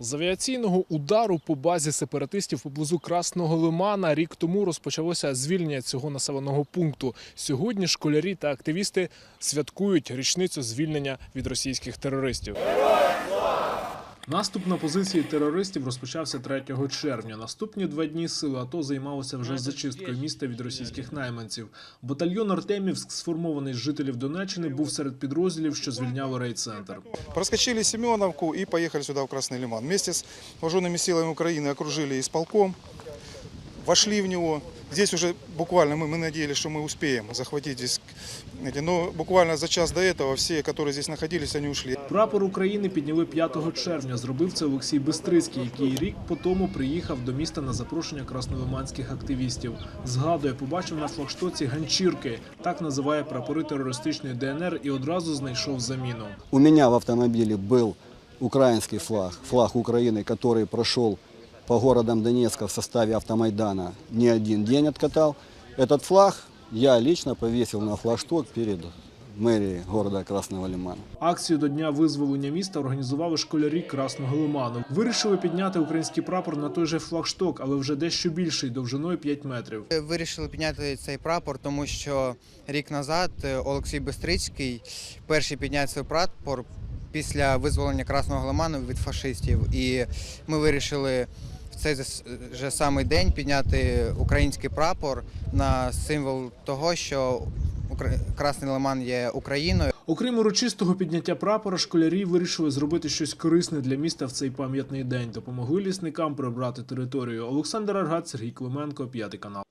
З авіаційного удару по базі сепаратистів поблизу Красного Лимана рік тому розпочалося звільнення цього населеного пункту. Сьогодні школярі та активісти святкують річницю звільнення від російських терористів. Наступ на позиції терористів розпочався 3 червня. Наступні два дні сили АТО займалися вже зачисткою міста від російських найманців. Батальйон Артемівськ, сформований з жителів Донеччини, був серед підрозділів, що звільняли райцентр. Проскочили Семеновку и поехали сюда, в Красный Лиман. Вместе с вооруженными силами Украины окружили исполком, вошли в него. Здесь уже буквально мы, мы надеялись, что мы успеем захватить здесь. эти, Но буквально за час до этого все, которые здесь находились, они ушли. Прапор України підняли 5 червня. Зробив це Олексій Бистрицький, який рік по тому приїхав до міста на запрошення краснолиманських активістів. Згадує, побачив на флагштоці ганчірки, так називає прапори терористичної ДНР, і одразу знайшов заміну. У меня в автомобиле был украинский флаг, флаг Украины, который прошел по городам Донецка в составе автомайдана не один день откатал. Этот флаг я лично повесил на флагшток перед мэрией города Красного Лимана. Акцію до дня визволення міста організували школярі Красного Лиману. Вирішили підняти український прапор на той же флагшток, але вже дещо більший, довжиною 5 метрів. Вирішили підняти цей прапор, тому що рік назад е, Олексій Бестрицький перший підняв цей прапор після визволення Красного Лиману від фашистів. І ми вирішили в цей же самий день підняти український прапор на символ того, що Красний Лиман є Україною. Окрім урочистого підняття прапора, школярі вирішили зробити щось корисне для міста в цей пам'ятний день. Допомогли лісникам прибрати територію. Олександр Аргат, Сергій Клименко, п'ятий канал.